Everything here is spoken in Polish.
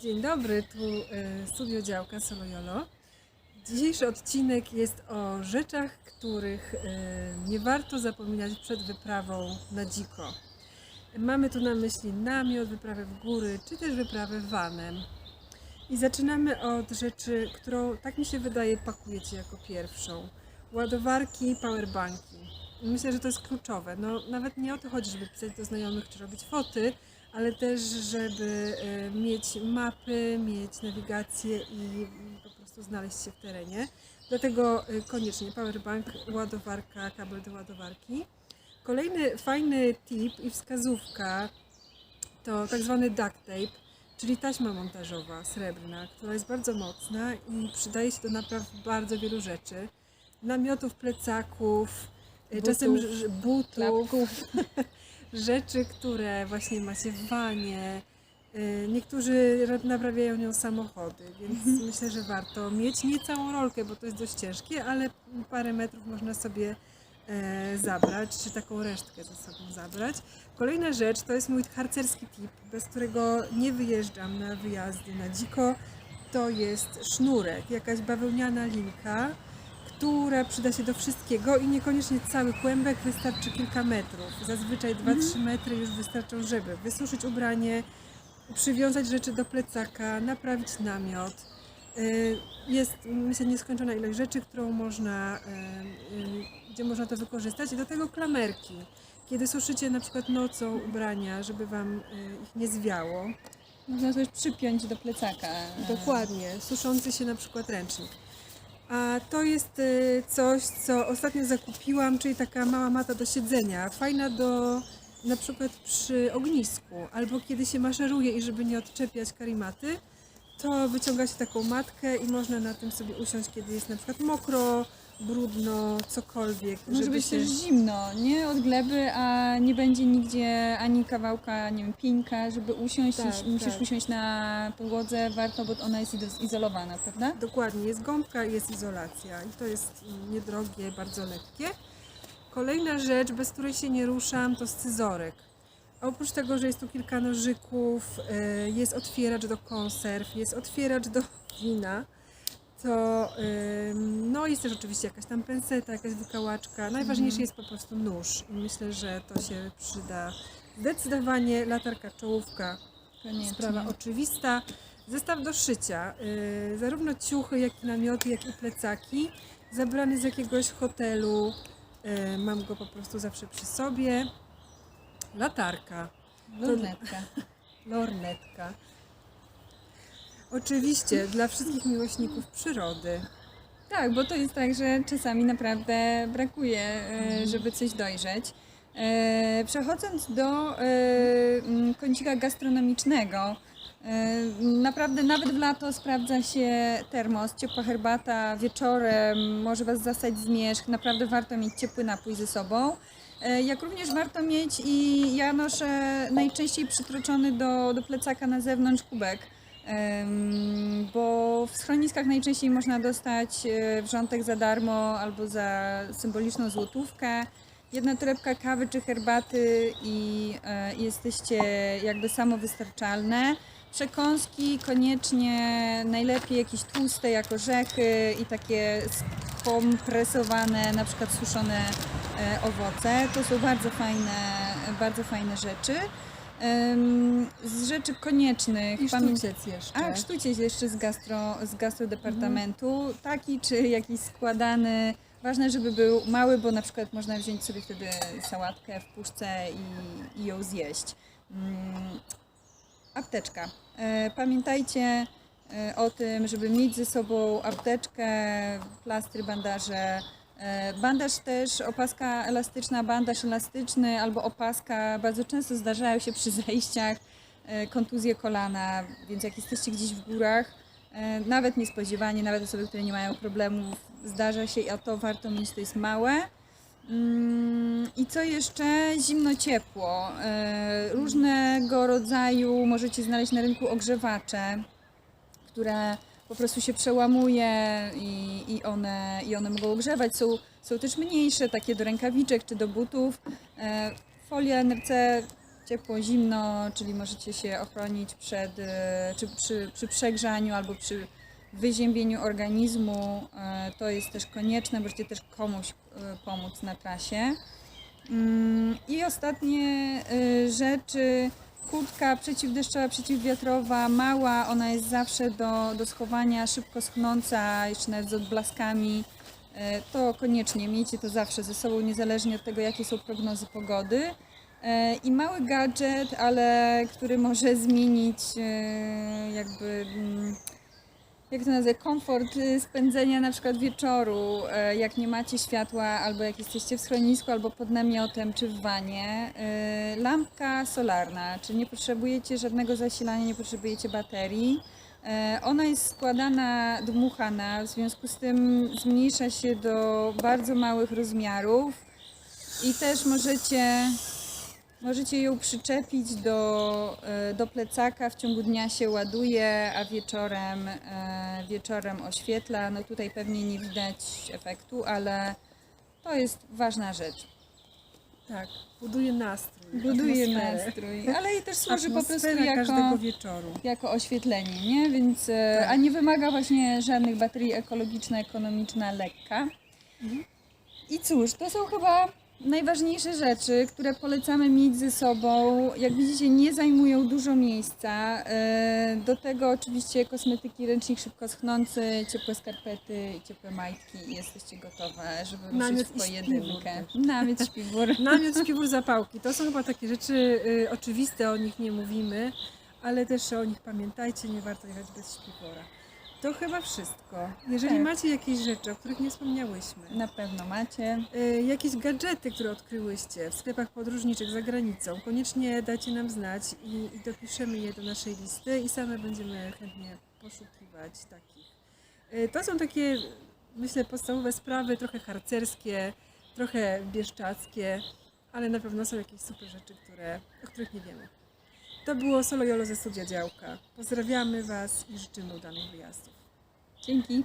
Dzień dobry, tu e, studio działka Solo Jolo. Dzisiejszy odcinek jest o rzeczach, których e, nie warto zapominać przed wyprawą na dziko. Mamy tu na myśli namiot, wyprawę w góry, czy też wyprawę vanem. I zaczynamy od rzeczy, którą, tak mi się wydaje, pakujecie jako pierwszą. Ładowarki, powerbanki. Myślę, że to jest kluczowe. No, nawet nie o to chodzi, żeby pisać do znajomych czy robić foty, ale też, żeby e, mieć mapy, mieć nawigację i po prostu znaleźć się w terenie. Dlatego e, koniecznie powerbank, ładowarka, kabel do ładowarki. Kolejny fajny tip i wskazówka to tak zwany duct tape, czyli taśma montażowa srebrna, która jest bardzo mocna i przydaje się do napraw bardzo wielu rzeczy. Namiotów, plecaków, e, Butów, czasem ż- ż- butów, klapków. rzeczy, które właśnie macie w wanie. Y, Niektórzy ra- naprawiają nią samochody, więc myślę, że warto mieć nie całą rolkę, bo to jest dość ciężkie, ale parę metrów można sobie e, zabrać, czy taką resztkę ze sobą zabrać. Kolejna rzecz to jest mój harcerski tip, bez którego nie wyjeżdżam na wyjazdy na dziko. To jest sznurek, jakaś bawełniana linka, która przyda się do wszystkiego i niekoniecznie cały kłębek, wystarczy kilka metrów. Zazwyczaj 2-3 metry już wystarczą, żeby wysuszyć ubranie, przywiązać rzeczy do plecaka, naprawić namiot. Y, Jest, myślę, nieskończona ilość rzeczy, którą można, y, y, gdzie można to wykorzystać. I do tego klamerki. Kiedy suszycie na przykład nocą ubrania, żeby Wam ich nie zwiało, Można też przypiąć do plecaka. Dokładnie, suszący się na przykład ręcznik. A to jest y, coś, co ostatnio zakupiłam, czyli taka mała mata do siedzenia. Fajna do na przykład przy ognisku, albo kiedy się maszeruje i żeby nie odczepiać karimaty, to wyciąga się taką matkę i można na tym sobie usiąść, kiedy jest na przykład mokro, brudno, cokolwiek. Może żeby być się... też zimno, nie? Od gleby, a nie będzie nigdzie ani kawałka, nie wiem, pieńka, żeby usiąść Tak, i musisz tak. usiąść na podłodze, warto, bo ona jest izo- izolowana, prawda? Dokładnie, jest gąbka i jest izolacja i to jest niedrogie, bardzo lekkie. Kolejna rzecz, bez której się nie ruszam, to scyzorek. Oprócz tego, że jest tu kilka nożyków, y, jest otwieracz do konserw, jest otwieracz do wina, to no jest też oczywiście jakaś tam penseta, jakaś wykałaczka. Najważniejszy jest po prostu nóż i myślę, że to się przyda zdecydowanie. Latarka czołówka, Koniecznie. Sprawa oczywista. Zestaw do szycia. Yy, zarówno ciuchy, jak i namioty, jak i plecaki. Zabrany z jakiegoś hotelu. Yy, mam go po prostu zawsze przy sobie. Latarka. Lornetka. Lornetka. Oczywiście dla wszystkich miłośników przyrody. Tak, bo to jest tak, że czasami naprawdę brakuje, e, żeby coś dojrzeć. E, Przechodząc do e, kącika gastronomicznego, naprawdę nawet w lato sprawdza się termos, ciepła herbata wieczorem, może Was zastać zmierzch, naprawdę warto mieć ciepły napój ze sobą. Jak również warto mieć i ja noszę najczęściej przytroczony do, do plecaka na zewnątrz kubek. Bo w schroniskach najczęściej można dostać e, wrzątek za darmo albo za symboliczną złotówkę. Jedna torebka kawy czy herbaty i e, jesteście jakby samowystarczalne. Przekąski koniecznie najlepiej jakieś tłuste jak orzechy i takie skompresowane, na przykład suszone e, owoce. To są bardzo fajne, bardzo fajne rzeczy. Z rzeczy koniecznych I sztuciec jeszcze. a, sztuciec jeszcze z, gastro, z gastrodepartamentu, taki czy jakiś składany. Ważne, żeby był mały, bo na przykład można wziąć sobie wtedy sałatkę w puszce i, i ją zjeść. Mm, apteczka. E, pamiętajcie e, o tym, żeby mieć ze sobą apteczkę, plastry, bandaże. E, Bandaż też, opaska elastyczna, bandaż elastyczny albo opaska bardzo często zdarzają się przy zejściach e, kontuzje kolana, więc jak jesteście gdzieś w górach, e, nawet niespodziewanie, nawet osoby, które nie mają problemów, zdarza się, a to warto mieć, to jest małe. Mm, I co jeszcze? Zimno-ciepło. E, Różnego rodzaju możecie znaleźć na rynku ogrzewacze, które po prostu się przełamuje i, i, one, i one mogą ogrzewać. Są, są też mniejsze, takie do rękawiczek czy do butów. E, Folia NRC ciepło, zimno, czyli możecie się ochronić przed, e, czy przy, przy przegrzaniu albo przy wyziębieniu organizmu. E, To jest też konieczne, możecie też komuś pomóc na trasie. Mm, I ostatnie rzeczy. Kurtka przeciwdeszczowa, przeciwwiatrowa, mała, ona jest zawsze do, do schowania, szybko schnąca, jeszcze nawet z odblaskami. E, To koniecznie miejcie to zawsze ze sobą, niezależnie od tego, jakie są prognozy pogody. E, I mały gadżet, ale który może zmienić e, jakby, mm, jak to nazwać, komfort y, spędzenia na przykład wieczoru, e, jak nie macie światła, albo jak jesteście w schronisku, albo pod namiotem, czy w wanie. E, Lampka solarna, czyli nie potrzebujecie żadnego zasilania, nie potrzebujecie baterii. E, Ona jest składana, dmuchana, w związku z tym zmniejsza się do bardzo małych rozmiarów i też możecie, możecie ją przyczepić do, e, do plecaka, w ciągu dnia się ładuje, a wieczorem, e, wieczorem oświetla. No tutaj pewnie nie widać efektu, ale to jest ważna rzecz. Tak, buduje nastrój. Buduje atmosferę. nastrój, ale i też służy po prostu jako każdego wieczoru. jako oświetlenie, nie? Więc, e, Tak. a nie wymaga właśnie żadnych baterii ekologiczna, ekonomiczna, lekka. Mhm. I cóż, to są chyba najważniejsze rzeczy, które polecamy mieć ze sobą. Jak widzicie, nie zajmują dużo miejsca. E, Do tego oczywiście kosmetyki, ręcznik szybko schnący, ciepłe skarpety i ciepłe majtki i jesteście gotowe, żeby ruszyć Namiot w i pojedynkę. Namiot, śpiwór. Namiot, śpiwór, zapałki. To są chyba takie rzeczy y, oczywiste, o nich nie mówimy, ale też o nich pamiętajcie, nie warto jechać bez śpiwora. To chyba wszystko. Jeżeli Tak. macie jakieś rzeczy, o których nie wspomniałyśmy, Na pewno macie. y, jakieś gadżety, które odkryłyście w sklepach podróżniczych za granicą, koniecznie dajcie nam znać i, i dopiszemy je do naszej listy i same będziemy chętnie poszukiwać takich. Y, To są takie, myślę, podstawowe sprawy, trochę harcerskie, trochę bieszczackie, ale na pewno są jakieś super rzeczy, które, o których nie wiemy. To było Solo Jolo ze Studia Działka. Pozdrawiamy Was i życzymy udanych wyjazdów. Dzięki.